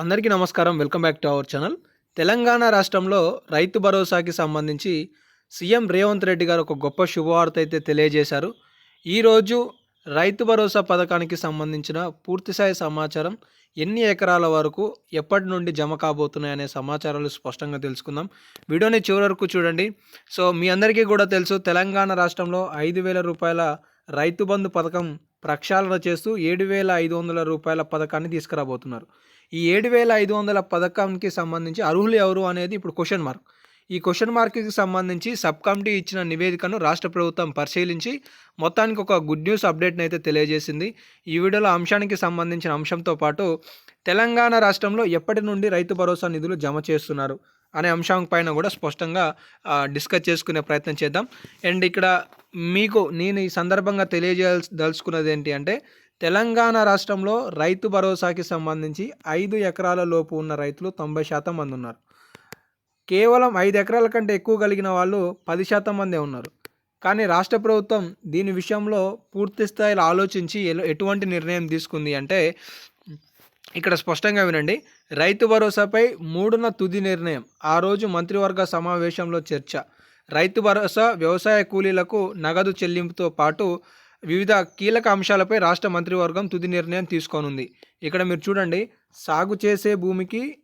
అందరికీ నమస్కారం. Welcome back to our channel. Telangana రాష్ట్రంలో రైతు భరోసాకి సంబంధించి సీఎం రేవంత్ రెడ్డి గారు ఒక గొప్ప శుభవార్త అయితే తెలియజేశారు. ఈరోజు రైతు భరోసా పథకానికి సంబంధించిన పూర్తిస్థాయి సమాచారం ఎన్ని ఎకరాల వరకు ఎప్పటి నుండి జమ కాబోతున్నాయి అనే సమాచారాలు స్పష్టంగా తెలుసుకుందాం. వీడియోని చివరి వరకు చూడండి. సో మీ అందరికీ కూడా తెలుసు తెలంగాణ రాష్ట్రంలో ఐదు వేల రూపాయల రైతు బంధు పథకం ప్రక్షాళన చేస్తూ ఏడు వేల ఐదు వందల రూపాయల పథకాన్ని తీసుకురాబోతున్నారు. ఈ ఏడు వేల ఐదు వందల పథకానికి సంబంధించి అర్హులు ఎవరు అనేది ఇప్పుడు క్వశ్చన్ మార్క్ ఈ క్వశ్చన్ మార్క్కి సంబంధించి సబ్ కమిటీ ఇచ్చిన నివేదికను రాష్ట్ర ప్రభుత్వం పరిశీలించి మొత్తానికి ఒక గుడ్ న్యూస్ అప్డేట్ని అయితే తెలియజేసింది. ఈ వీడియోలో అంశానికి సంబంధించిన అంశంతో పాటు తెలంగాణ రాష్ట్రంలో ఎప్పటి నుండి రైతు భరోసా నిధులు జమ చేస్తున్నారు అనే అంశం పైన కూడా స్పష్టంగా డిస్కస్ చేసుకునే ప్రయత్నం చేద్దాం. అండ్ ఇక్కడ మీకు నేను ఈ సందర్భంగా తెలియజేయదలుచుకున్నది ఏంటి అంటే తెలంగాణ రాష్ట్రంలో రైతు భరోసాకి సంబంధించి ఐదు ఎకరాల లోపు ఉన్న రైతులు తొంభై శాతం మంది ఉన్నారు. కేవలం ఐదు ఎకరాల కంటే ఎక్కువ కలిగిన వాళ్ళు పది శాతం మందే ఉన్నారు. కానీ రాష్ట్ర ప్రభుత్వం దీని విషయంలో పూర్తి స్థాయిలో ఆలోచించి ఎటువంటి నిర్ణయం తీసుకుంది అంటే ఇక్కడ స్పష్టంగా వినండి. రైతు భరోసాపై మూడున తుది నిర్ణయం. ఆ రోజు మంత్రివర్గ సమావేశంలో చర్చ. రైతు భరోసా వ్యవసాయ కూలీలకు నగదు చెల్లింపుతో పాటు వివిధ కీలక అంశాలపై రాష్ట్ర మంత్రివర్గం తుది నిర్ణయం తీసుకోనుంది. ఇక్కడ మీరు చూడండి సాగు చేసే భూమికి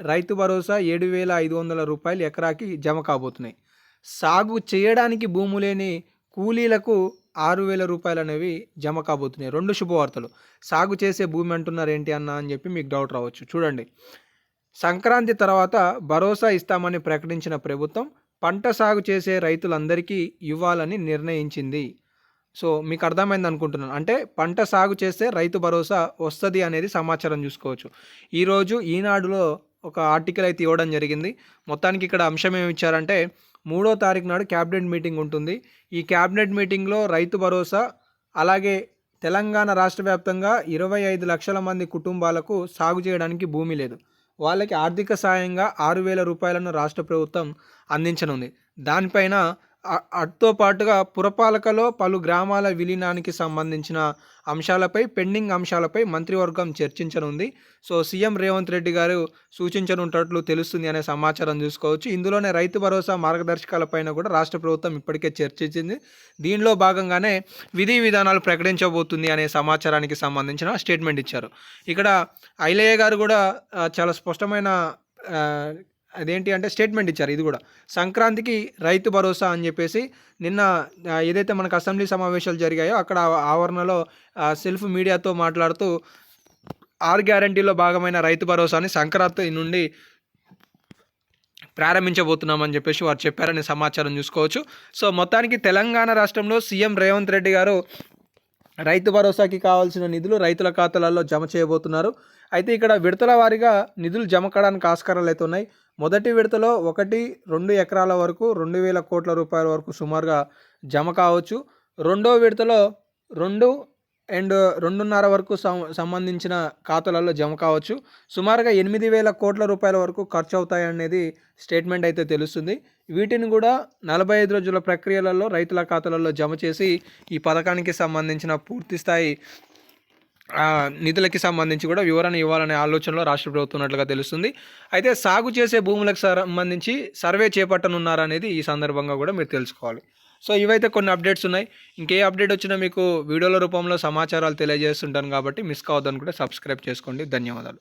రైతు భరోసా ఏడు వేల ఐదు వందల రూపాయలు ఎకరాకి జమ కాబోతున్నాయి. సాగు చేయడానికి భూము లేని కూలీలకు ఆరు వేల రూపాయలు అనేవి జమ కాబోతున్నాయి. రెండు శుభవార్తలు. సాగు చేసే భూమి అంటున్నారు ఏంటి అన్న అని చెప్పి మీకు డౌట్ రావచ్చు. చూడండి సంక్రాంతి తర్వాత భరోసా ఇస్తామని ప్రకటించిన ప్రభుత్వం పంట సాగు చేసే రైతులందరికీ ఇవ్వాలని నిర్ణయించింది. సో మీకు అర్థమైంది అనుకుంటున్నాను. అంటే పంట సాగు చేస్తే రైతు భరోసా వస్తుంది అనేది సమాచారం చూసుకోవచ్చు. ఈరోజు ఈనాడులో ఒక ఆర్టికల్ అయితే ఇవ్వడం జరిగింది. మొత్తానికి ఇక్కడ అంశం ఏమి ఇచ్చారంటే మూడో తారీఖు నాడు క్యాబినెట్ మీటింగ్ ఉంటుంది. ఈ క్యాబినెట్ మీటింగ్లో రైతు భరోసా అలాగే తెలంగాణ రాష్ట్ర వ్యాప్తంగా ఇరవై ఐదు లక్షల మంది కుటుంబాలకు సాగు చేయడానికి భూమి లేదు. వాళ్ళకి ఆర్థిక సాయంగా ఆరు వేల రూపాయలను రాష్ట్ర ప్రభుత్వం అందించనుంది. దానిపైన అటుతో పాటుగా పురపాలకలో పలు గ్రామాల విలీనానికి సంబంధించిన అంశాలపై పెండింగ్ అంశాలపై మంత్రివర్గం చర్చించనుంది. సో సీఎం రేవంత్ రెడ్డి గారు సూచించనుంటట్లు తెలుస్తుంది అనే సమాచారం చూసుకోవచ్చు. ఇందులోనే రైతు భరోసా మార్గదర్శకాలపైన కూడా రాష్ట్ర ప్రభుత్వం ఇప్పటికే చర్చించింది. దీనిలో భాగంగానే విధి విధానాలు ప్రకటించబోతుంది అనే సమాచారానికి సంబంధించిన స్టేట్మెంట్ ఇచ్చారు. ఇక్కడ ఐలయ్య గారు కూడా చాలా స్పష్టమైన అదేంటి అంటే స్టేట్మెంట్ ఇచ్చారు ఇది కూడా. సంక్రాంతికి రైతు భరోసా అని చెప్పేసి నిన్న ఏదైతే మనకు అసెంబ్లీ సమావేశాలు జరిగాయో అక్కడ ఆవరణలో సెల్ఫ్ మీడియాతో మాట్లాడుతూ ఆర్ గ్యారంటీలో భాగమైన రైతు భరోసాని సంక్రాంతి నుండి ప్రారంభించబోతున్నామని చెప్పేసి వారు చెప్పారనే సమాచారం చూసుకోవచ్చు. సో మొత్తానికి తెలంగాణ రాష్ట్రంలో సీఎం రేవంత్ రెడ్డి గారు రైతు భరోసాకి కావాల్సిన నిధులు రైతుల ఖాతాలలో జమ చేయబోతున్నారు. అయితే ఇక్కడ విడతల వారీగా నిధులు జమ కావడానికి ఆస్కారాలు అయితే ఉన్నాయి. మొదటి విడతలో ఒకటి రెండు ఎకరాల వరకు రెండు వేల కోట్ల రూపాయల వరకు సుమారుగా జమ కావచ్చు. రెండో విడతలో రెండు అండ్ రెండున్నర వరకు సంబంధించిన ఖాతాలలో జమ కావచ్చు. సుమారుగా ఎనిమిది వేల కోట్ల రూపాయల వరకు ఖర్చు అవుతాయి అనేది స్టేట్మెంట్ అయితే తెలుస్తుంది. వీటిని కూడా నలభై ఐదు రోజుల ప్రక్రియలలో రైతుల ఖాతాలలో జమ చేసి ఈ పథకానికి సంబంధించిన పూర్తి స్థాయి నిధులకి సంబంధించి కూడా వివరణ ఇవ్వాలనే ఆలోచనలో రాష్ట్ర ప్రభుత్వం ఉన్నట్లుగా తెలుస్తుంది. అయితే సాగు చేసే భూములకు సంబంధించి సర్వే చేపట్టనున్నారనేది ఈ సందర్భంగా కూడా మీరు తెలుసుకోవాలి. సో ఇవైతే కొన్ని అప్డేట్స్ ఉన్నాయి. ఇంకే అప్డేట్ వచ్చినా మీకు వీడియోల రూపంలో సమాచారాలు తెలియజేస్తుంటాను కాబట్టి మిస్ కావద్దని కూడా సబ్స్క్రైబ్ చేసుకోండి. ధన్యవాదాలు.